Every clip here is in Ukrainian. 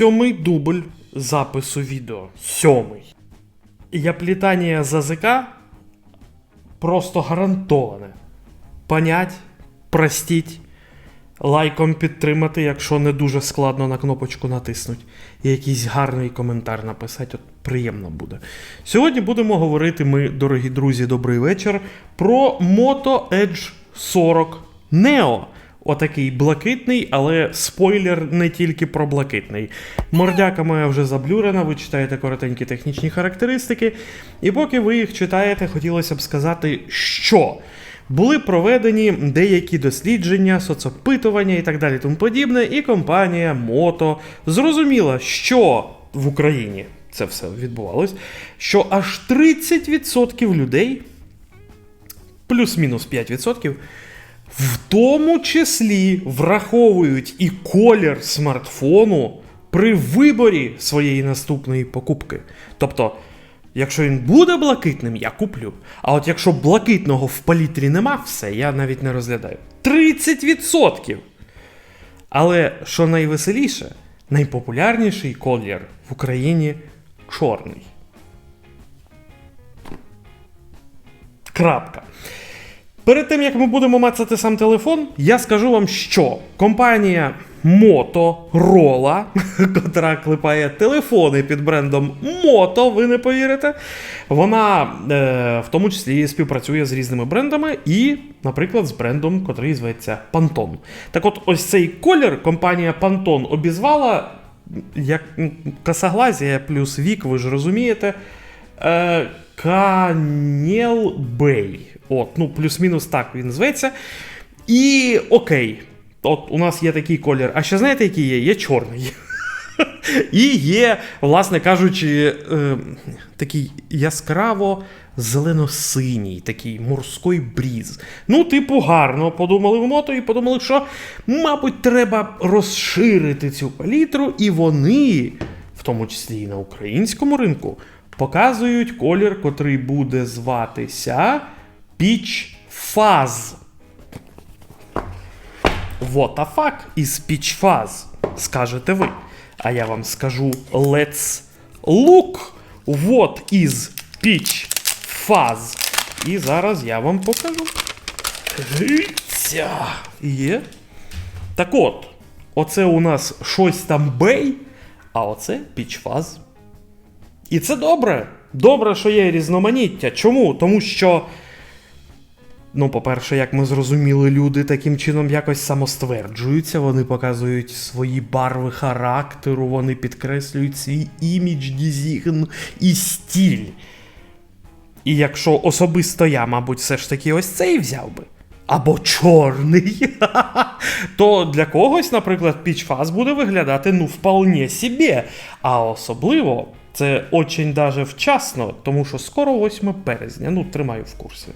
сьомий дубль запису відео. Сьомий. І оплітання з язика просто гарантоване. Понять, простіть, лайком підтримати, якщо не дуже складно на кнопочку натиснуть. І якийсь гарний коментар написати, от приємно буде. Сьогодні будемо говорити ми, дорогі друзі, добрий вечір, про Moto Edge 40 Neo. Отакий блакитний, але спойлер не тільки про блакитний. Мордяка моя вже заблюрена, ви читаєте коротенькі технічні характеристики. І поки ви їх читаєте, хотілося б сказати, що були проведені деякі дослідження, соцопитування і так далі, тому подібне, і компанія Moto зрозуміла, що в Україні це все відбувалось, що аж 30% людей, плюс-мінус 5%, в тому числі враховують і колір смартфону при виборі своєї наступної покупки. Тобто, якщо він буде блакитним, я куплю. А от якщо блакитного в палітрі нема, все, я навіть не розглядаю. 30%! Але що найвеселіше, найпопулярніший колір в Україні чорний. Крапка. Перед тим як ми будемо мацати сам телефон, я скажу вам, що компанія Motorola, котра клепає телефони під брендом Moto, ви не повірите, вона е, в тому числі співпрацює з різними брендами і, наприклад, з брендом, котрий зветься Pantone. Так от, ось цей колір компанія Pantone обізвала як косоглазія плюс вік, ви ж розумієте. Е, Канєл Бей. От, ну, плюс-мінус так він зветься. І окей. От у нас є такий колір. А ще знаєте, який є? Є чорний. І є, власне кажучи, е, такий яскраво зелено-синій, такий морський бріз. Ну, типу, гарно подумали в мото і подумали, що, мабуть, треба розширити цю палітру, і вони, в тому числі і на українському ринку, показують колір, котрий буде зватися Peach Fuzz. What the fuck is Peach Fuzz? Скажете ви. А я вам скажу Let's look what is Peach Fuzz. І зараз я вам покажу. Є. Так от, оце у нас щось там бей, а оце Fuzz. І це добре. Добре, що є різноманіття. Чому? Тому що. Ну, по-перше, як ми зрозуміли, люди таким чином якось самостверджуються, вони показують свої барви характеру, вони підкреслюють свій імідж, дізігн і стіль. І якщо особисто я, мабуть, все ж таки ось цей взяв би. Або чорний, то для когось, наприклад, пічфаз буде виглядати ну вполне собі. А особливо це очень даже вчасно, тому що скоро 8 березня, ну тримаю в курсі.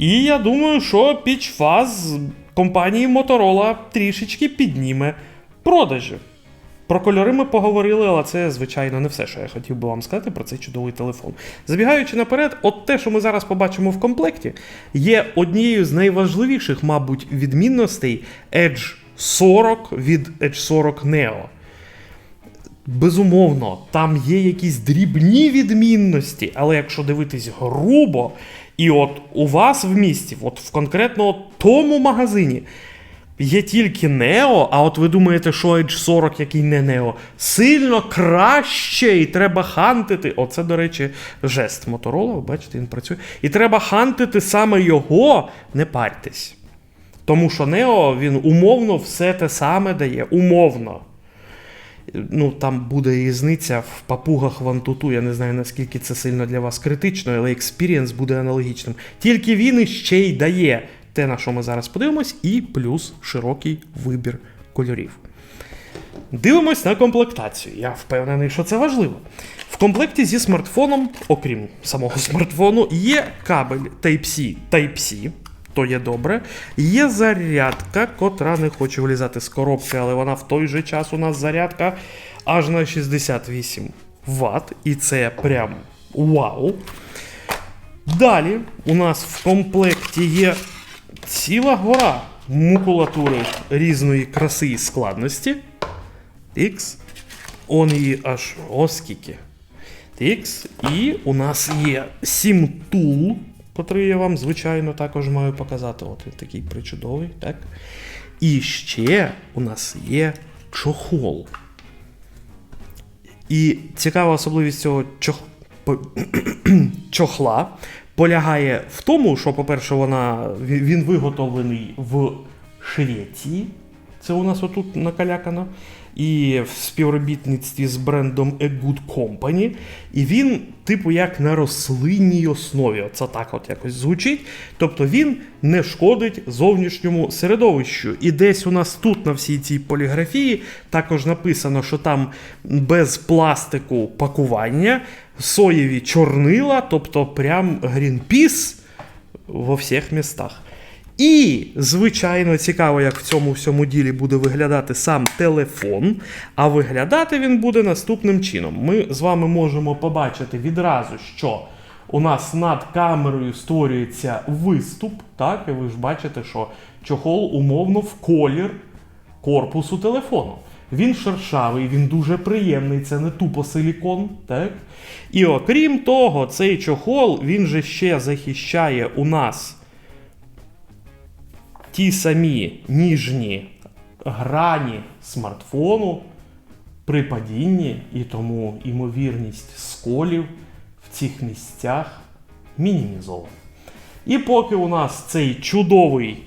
І я думаю, що пічфаз компанії Motorola трішечки підніме продажі. Про кольори ми поговорили, але це, звичайно, не все, що я хотів би вам сказати про цей чудовий телефон. Забігаючи наперед, от те, що ми зараз побачимо в комплекті, є однією з найважливіших, мабуть, відмінностей Edge 40 від Edge 40 Neo. Безумовно, там є якісь дрібні відмінності, але якщо дивитись грубо, і от у вас в місті, от в конкретно тому магазині, є тільки Нео, а от ви думаєте, що Edge 40, який не Нео, сильно краще, і треба хантити. Оце, до речі, жест Моторола, ви бачите, він працює. І треба хантити саме його, не парьтесь. Тому що Нео він умовно все те саме дає. Умовно. Ну, там буде різниця в папугах Вантуту. Я не знаю, наскільки це сильно для вас критично, але експірієнс буде аналогічним. Тільки він іще й дає те, на що ми зараз подивимось, і плюс широкий вибір кольорів. Дивимось на комплектацію. Я впевнений, що це важливо. В комплекті зі смартфоном, окрім самого смартфону, є кабель Type-C Type-C. То є добре. Є зарядка, котра не хоче вилізати з коробки, але вона в той же час у нас зарядка аж на 68 Вт. І це прям вау. Далі у нас в комплекті є ціла гора макулатури різної краси і складності. X, Он її аж оскільки. Тикс. І у нас є сім тул, котрий я вам, звичайно, також маю показати. От він такий причудовий, так? І ще у нас є чохол. І цікава особливість цього чох... чохла полягає в тому, що, по-перше, вона... він виготовлений в Швеції. Це у нас отут накалякано. І в співробітництві з брендом A Good Company. І він, типу, як на рослинній основі. Це так от якось звучить. Тобто він не шкодить зовнішньому середовищу. І десь у нас тут на всій цій поліграфії також написано, що там без пластику пакування, соєві чорнила, тобто прям Greenpeace во всіх містах. І, звичайно, цікаво, як в цьому всьому ділі буде виглядати сам телефон. А виглядати він буде наступним чином. Ми з вами можемо побачити відразу, що у нас над камерою створюється виступ. Так, і ви ж бачите, що чохол умовно в колір корпусу телефону. Він шершавий, він дуже приємний, це не тупо силікон. Так? І окрім того, цей чохол він же ще захищає у нас ті самі ніжні грані смартфону при падінні, і тому імовірність сколів в цих місцях мінімізована. І поки у нас цей чудовий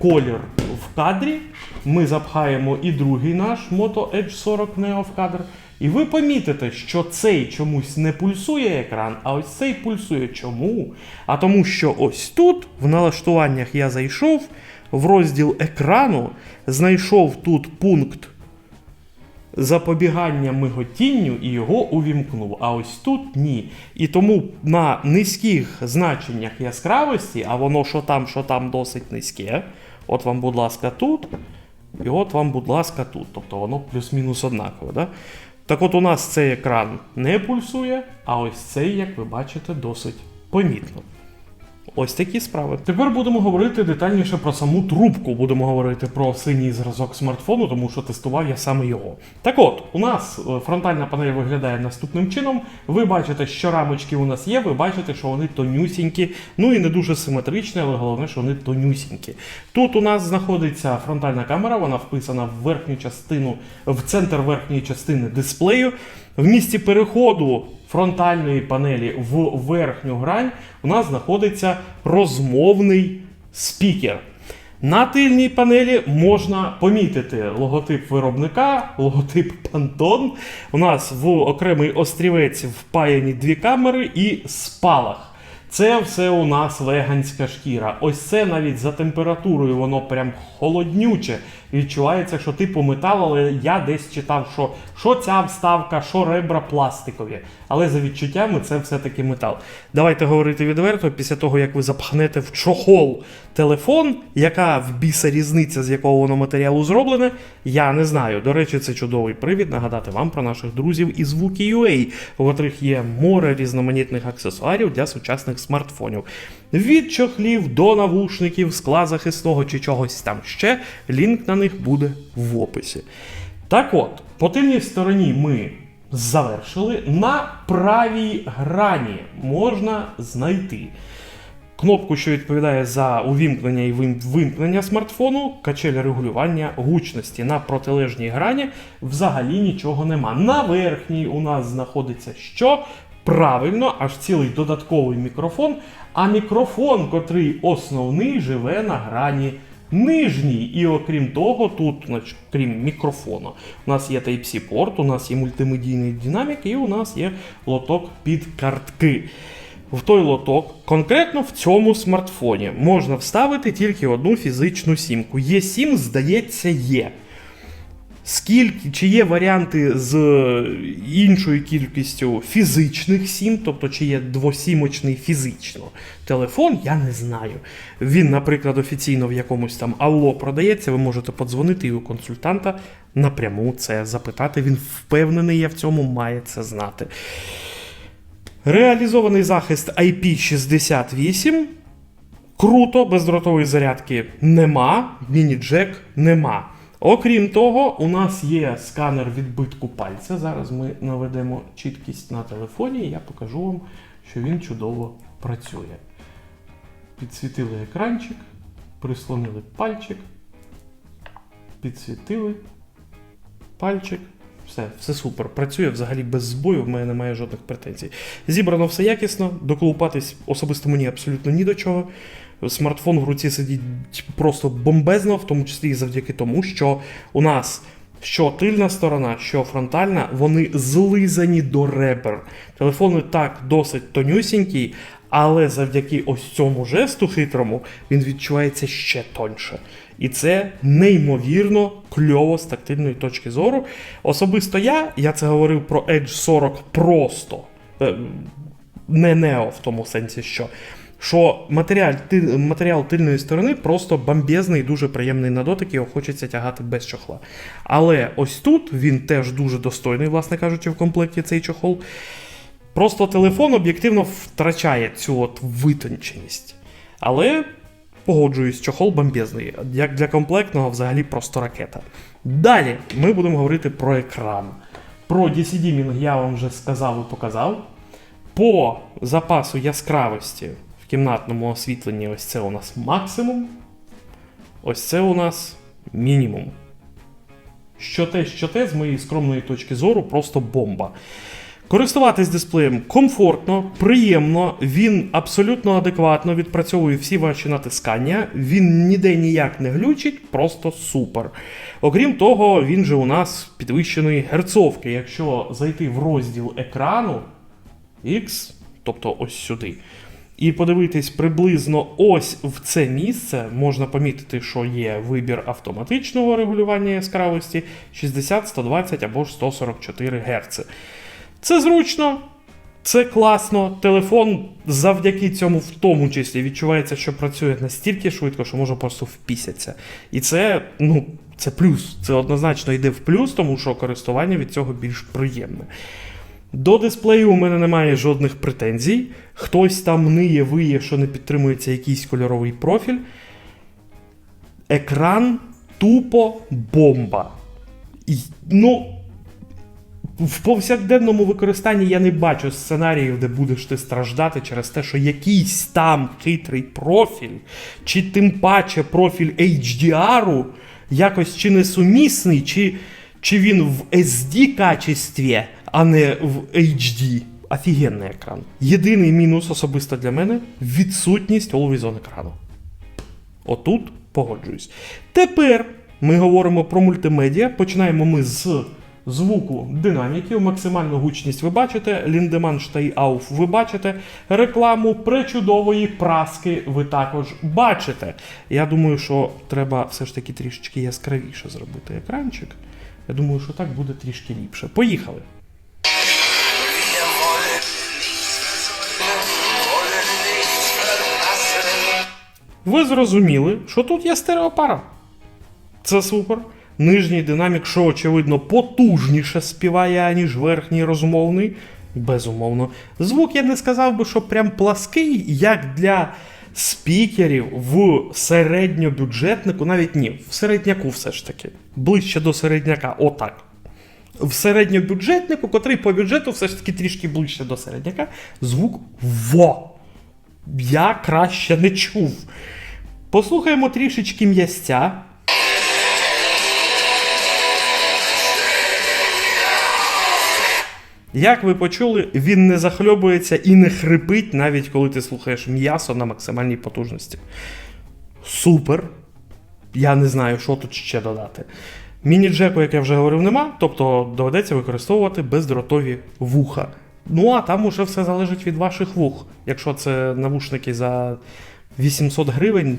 колір в кадрі, ми запхаємо і другий наш Moto Edge 40 Neo в кадр. І ви помітите, що цей чомусь не пульсує екран, а ось цей пульсує. Чому? А тому, що ось тут, в налаштуваннях я зайшов, в розділ екрану, знайшов тут пункт запобігання миготінню і його увімкнув. А ось тут ні. І тому на низьких значеннях яскравості, а воно що там, що там досить низьке. От вам, будь ласка, тут. І от вам, будь ласка, тут. Тобто воно плюс-мінус однакове. Да? Так от у нас цей екран не пульсує, а ось цей, як ви бачите, досить помітно. Ось такі справи. Тепер будемо говорити детальніше про саму трубку. Будемо говорити про синій зразок смартфону, тому що тестував я саме його. Так от, у нас е, фронтальна панель виглядає наступним чином. Ви бачите, що рамочки у нас є, ви бачите, що вони тонюсінькі, ну і не дуже симетричні, але головне, що вони тонюсінькі. Тут у нас знаходиться фронтальна камера, вона вписана в верхню частину, в центр верхньої частини дисплею. В місці переходу фронтальної панелі в верхню грань у нас знаходиться розмовний спікер. На тильній панелі можна помітити логотип виробника, логотип Pantone. У нас в окремий острівець впаяні дві камери і спалах. Це все у нас веганська шкіра. Ось це навіть за температурою воно прям холоднюче. Відчувається, що типу метал, але я десь читав, що, що ця вставка, що ребра пластикові. Але за відчуттями це все-таки метал. Давайте говорити відверто, після того, як ви запхнете в чохол телефон, яка в біса різниця, з якого воно матеріалу зроблене, я не знаю. До речі, це чудовий привід нагадати вам про наших друзів із Звуки.ua, у котрих є море різноманітних аксесуарів для сучасних смартфонів. Від чохлів до навушників, скла захисного чи чогось там ще. Лінк на них буде в описі. Так от, по тильній стороні ми завершили. На правій грані можна знайти кнопку, що відповідає за увімкнення і вимкнення смартфону, качеля регулювання гучності. На протилежній грані взагалі нічого нема. На верхній у нас знаходиться що? Правильно, аж цілий додатковий мікрофон. А мікрофон, котрий основний, живе на грані нижній. І окрім того, тут, значить, крім мікрофону, у нас є Type-C порт, у нас є мультимедійний динамік і у нас є лоток під картки. В той лоток, конкретно в цьому смартфоні, можна вставити тільки одну фізичну сімку. Є 7, здається, є. Скільки, чи є варіанти з іншою кількістю фізичних сім, тобто чи є двосімочний фізично телефон, я не знаю. Він, наприклад, офіційно в якомусь там Алло продається, ви можете подзвонити і у консультанта напряму це запитати. Він впевнений, я в цьому має це знати. Реалізований захист IP68. Круто, бездротової зарядки нема, міні-джек нема. Окрім того, у нас є сканер відбитку пальця. Зараз ми наведемо чіткість на телефоні, і я покажу вам, що він чудово працює. Підсвітили екранчик, прислонили пальчик, підсвітили пальчик. Все, все супер. Працює взагалі без збою, в мене немає жодних претензій. Зібрано все якісно, доколупатись особисто мені абсолютно ні до чого. Смартфон в руці сидить просто бомбезно, в тому числі і завдяки тому, що у нас що тильна сторона, що фронтальна, вони злизані до ребер. Телефон так досить тонюсінький, але завдяки ось цьому жесту хитрому він відчувається ще тоньше. І це неймовірно кльово з тактильної точки зору. Особисто я, я це говорив про Edge 40 просто. Е, Не Neo в тому сенсі, що. Що матеріал, ти, матеріал тильної сторони просто бомбезний, дуже приємний на дотик, його хочеться тягати без чохла. Але ось тут він теж дуже достойний, власне кажучи, в комплекті цей чохол. Просто телефон об'єктивно втрачає цю от витонченість. Але погоджуюсь, чохол бомбезний. Як для комплектного, взагалі просто ракета. Далі ми будемо говорити про екран. Про DC-дімінг я вам вже сказав і показав. По запасу яскравості кімнатному освітленні ось це у нас максимум. Ось це у нас мінімум. Що те, що те, з моєї скромної точки зору, просто бомба. Користуватись дисплеєм комфортно, приємно, він абсолютно адекватно відпрацьовує всі ваші натискання, він ніде ніяк не глючить, просто супер. Окрім того, він же у нас підвищеної герцовки. Якщо зайти в розділ екрану X, тобто ось сюди, і подивитись приблизно ось в це місце, можна помітити, що є вибір автоматичного регулювання яскравості 60, 120 або ж 144 Гц. Це зручно, це класно. Телефон завдяки цьому, в тому числі, відчувається, що працює настільки швидко, що може просто впісятися. І це, ну, це плюс. Це однозначно йде в плюс, тому що користування від цього більш приємне. До дисплею у мене немає жодних претензій. Хтось там ниє, виє, що не підтримується якийсь кольоровий профіль. Екран тупо бомба. І, ну, в повсякденному використанні я не бачу сценаріїв, де будеш ти страждати через те, що якийсь там хитрий профіль, чи тим паче профіль HDR якось чи несумісний, чи, чи він в SD качестві, а не в HD. Офігенний екран. Єдиний мінус особисто для мене відсутність Always On екрану. Отут погоджуюсь. Тепер ми говоримо про мультимедіа. Починаємо ми з звуку динаміків, максимальну гучність ви бачите, Ліндеман Штейауф ви бачите, рекламу пречудової праски ви також бачите. Я думаю, що треба все ж таки трішечки яскравіше зробити екранчик. Я думаю, що так буде трішки ліпше. Поїхали. Ви зрозуміли, що тут є стереопара. Це супер. Нижній динамік, що очевидно, потужніше співає, аніж верхній розмовний. Безумовно. Звук я не сказав би, що прям плаский, як для спікерів в середньобюджетнику, навіть ні, в середняку все ж таки. Ближче до середняка, отак. В середньобюджетнику, котрий по бюджету все ж таки трішки ближче до середняка, звук во. Я краще не чув. Послухаємо трішечки м'ясця. Як ви почули, він не захльобується і не хрипить, навіть коли ти слухаєш м'ясо на максимальній потужності. Супер. Я не знаю, що тут ще додати. Міні-джеку, як я вже говорив, нема, тобто доведеться використовувати бездротові вуха. Ну а там уже все залежить від ваших вух. Якщо це навушники за 800 гривень,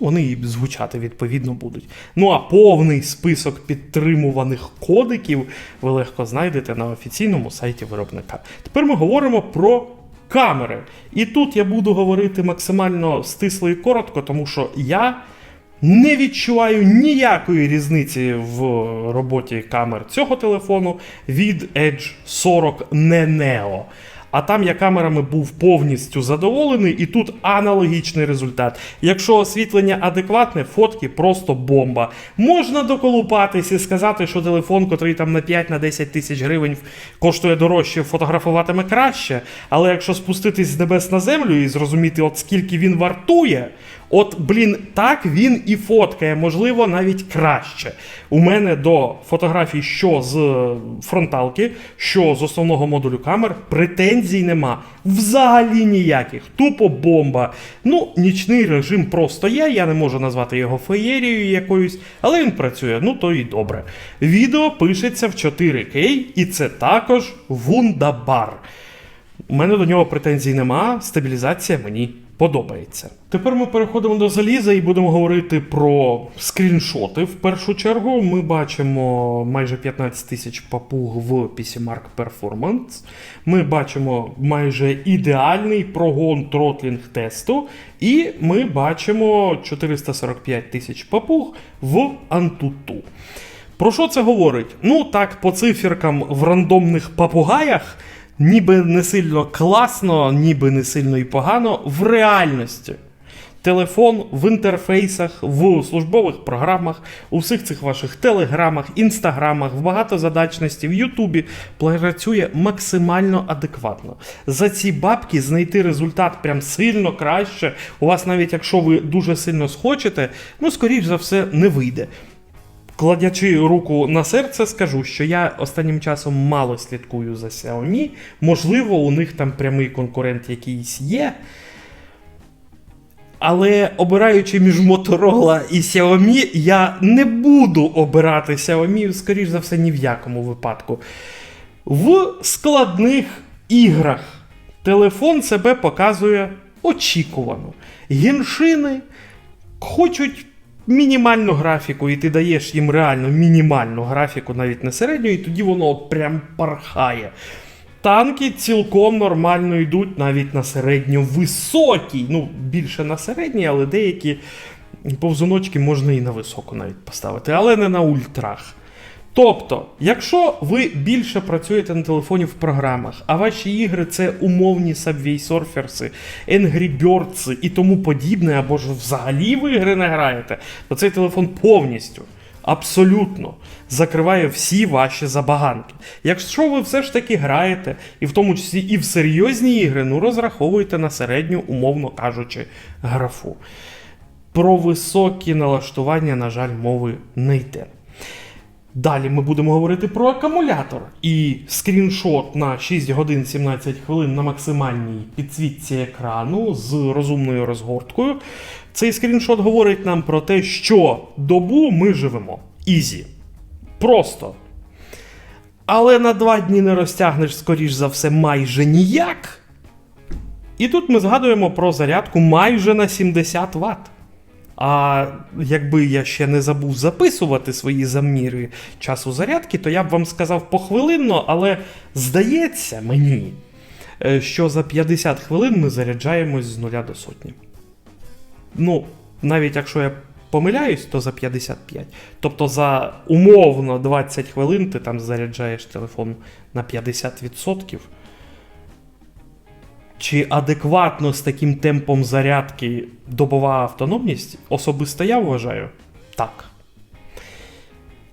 вони і звучати відповідно будуть. Ну а повний список підтримуваних кодиків ви легко знайдете на офіційному сайті виробника. Тепер ми говоримо про камери. І тут я буду говорити максимально стисло і коротко, тому що я не відчуваю ніякої різниці в роботі камер цього телефону від Edge 40 не Neo. А там я камерами був повністю задоволений, і тут аналогічний результат. Якщо освітлення адекватне, фотки просто бомба. Можна доколупатись і сказати, що телефон, котрий там на 5-10 тисяч гривень коштує дорожче, фотографуватиме краще. Але якщо спуститись з небес на землю і зрозуміти, от скільки він вартує, от, блін, так він і фоткає, можливо, навіть краще. У мене до фотографій, що з фронталки, що з основного модулю камер, претензій нема. Взагалі ніяких. Тупо бомба. Ну, нічний режим просто є. Я не можу назвати його феєрією якоюсь, але він працює. Ну то і добре. Відео пишеться в 4К, і це також вундабар. У мене до нього претензій нема, стабілізація мені подобається. Тепер ми переходимо до заліза і будемо говорити про скріншоти. В першу чергу ми бачимо майже 15 тисяч папуг в PCMark Performance. Ми бачимо майже ідеальний прогон тротлінг тесту. І ми бачимо 445 тисяч папуг в Antutu. Про що це говорить? Ну так, по циферкам в рандомних папугаях, ніби не сильно класно, ніби не сильно і погано в реальності. Телефон в інтерфейсах, в службових програмах, у всіх цих ваших телеграмах, інстаграмах, в багатозадачності, в Ютубі працює максимально адекватно. За ці бабки знайти результат прям сильно краще. У вас навіть якщо ви дуже сильно схочете, ну скоріш за все не вийде. Кладячи руку на серце, скажу, що я останнім часом мало слідкую за Xiaomi. Можливо, у них там прямий конкурент якийсь є. Але обираючи між Motorola і Xiaomi, я не буду обирати Xiaomi, скоріш за все, ні в якому випадку. В складних іграх телефон себе показує очікувано. Геншини хочуть мінімальну графіку, і ти даєш їм реально мінімальну графіку, навіть не середню, і тоді воно прям пархає. Танки цілком нормально йдуть навіть на середньо-високій. Ну, більше на середній, але деякі повзуночки можна і на високу навіть поставити, але не на ультрах. Тобто, якщо ви більше працюєте на телефоні в програмах, а ваші ігри це умовні Subway Surfers, Angry Birds і тому подібне, або ж взагалі в ігри не граєте, то цей телефон повністю, абсолютно закриває всі ваші забаганки. Якщо ви все ж таки граєте, і в тому числі і в серйозні ігри, ну розраховуйте на середню, умовно кажучи, графу. Про високі налаштування, на жаль, мови не йде. Далі ми будемо говорити про акумулятор. І скріншот на 6 годин 17 хвилин на максимальній підсвітці екрану з розумною розгорткою. Цей скріншот говорить нам про те, що добу ми живемо. Ізі. Просто. Але на два дні не розтягнеш, скоріш за все, майже ніяк. І тут ми згадуємо про зарядку майже на 70 Вт. А якби я ще не забув записувати свої заміри часу зарядки, то я б вам сказав похвилинно, але здається мені, е, що за 50 хвилин ми заряджаємось з нуля до сотні. Ну, навіть якщо я помиляюсь, то за 55. Тобто за умовно 20 хвилин ти там заряджаєш телефон на 50%. Чи адекватно з таким темпом зарядки добова автономність? Особисто я вважаю так.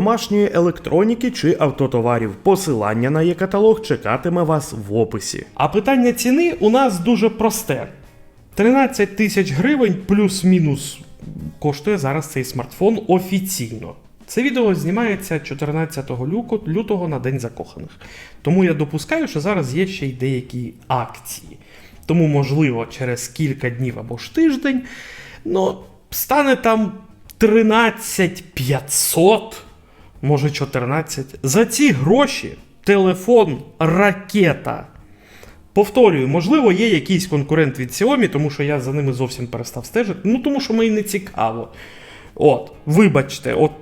домашньої електроніки чи автотоварів. Посилання на є-каталог чекатиме вас в описі. А питання ціни у нас дуже просте: 13 тисяч гривень плюс-мінус коштує зараз цей смартфон офіційно. Це відео знімається 14 люку- лютого на День закоханих. Тому я допускаю, що зараз є ще й деякі акції. Тому, можливо, через кілька днів або ж тиждень, ну, стане там 13 500, може 14. За ці гроші телефон ракета Повторюю, можливо, є якийсь конкурент від Xiaomi, тому що я за ними зовсім перестав стежити. Ну, тому що мені не цікаво. От, вибачте, от.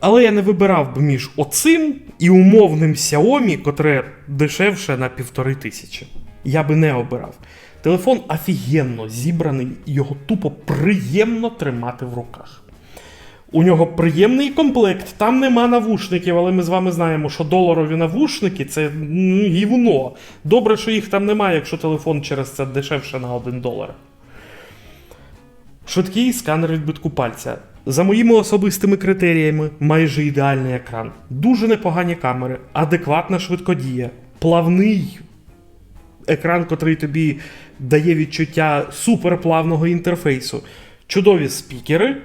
Але я не вибирав би між оцим і умовним Xiaomi, котре дешевше на півтори тисячі. Я би не обирав. Телефон офігенно зібраний, його тупо приємно тримати в руках. У нього приємний комплект, там нема навушників, але ми з вами знаємо, що доларові навушники це ну, гівно. Добре, що їх там немає, якщо телефон через це дешевше на 1 долар. Швидкий сканер відбитку пальця. За моїми особистими критеріями, майже ідеальний екран, дуже непогані камери, адекватна швидкодія, плавний екран, котрий тобі дає відчуття суперплавного інтерфейсу, чудові спікери,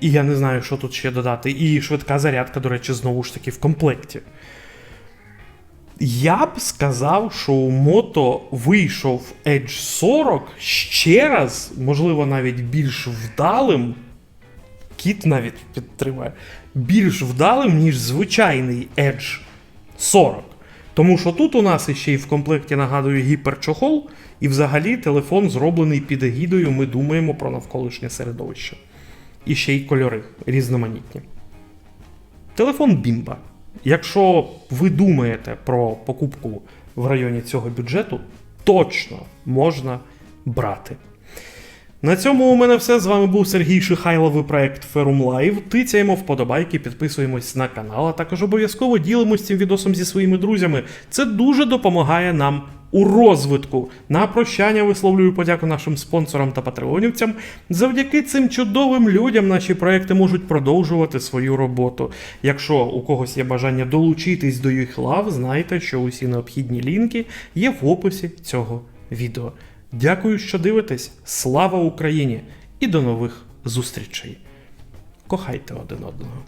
і я не знаю, що тут ще додати, і швидка зарядка, до речі, знову ж таки в комплекті. Я б сказав, що у мото вийшов Edge 40 ще раз, можливо, навіть більш вдалим. Кіт навіть підтримає, більш вдалим, ніж звичайний Edge 40. Тому що тут у нас іще й в комплекті нагадую гіперчохол, і взагалі телефон зроблений під егідою, ми думаємо про навколишнє середовище. І ще й кольори різноманітні. Телефон Бімба. Якщо ви думаєте про покупку в районі цього бюджету, точно можна брати. На цьому у мене все. З вами був Сергій Шихайловий проект Ферум Лайв. Тицяємо вподобайки, підписуємось на канал, а також обов'язково ділимось цим відосом зі своїми друзями. Це дуже допомагає нам у розвитку. На прощання висловлюю подяку нашим спонсорам та патреонівцям. Завдяки цим чудовим людям наші проекти можуть продовжувати свою роботу. Якщо у когось є бажання долучитись до їх лав, знайте, що усі необхідні лінки є в описі цього відео. Дякую, що дивитесь. Слава Україні! І до нових зустрічей. Кохайте один одного.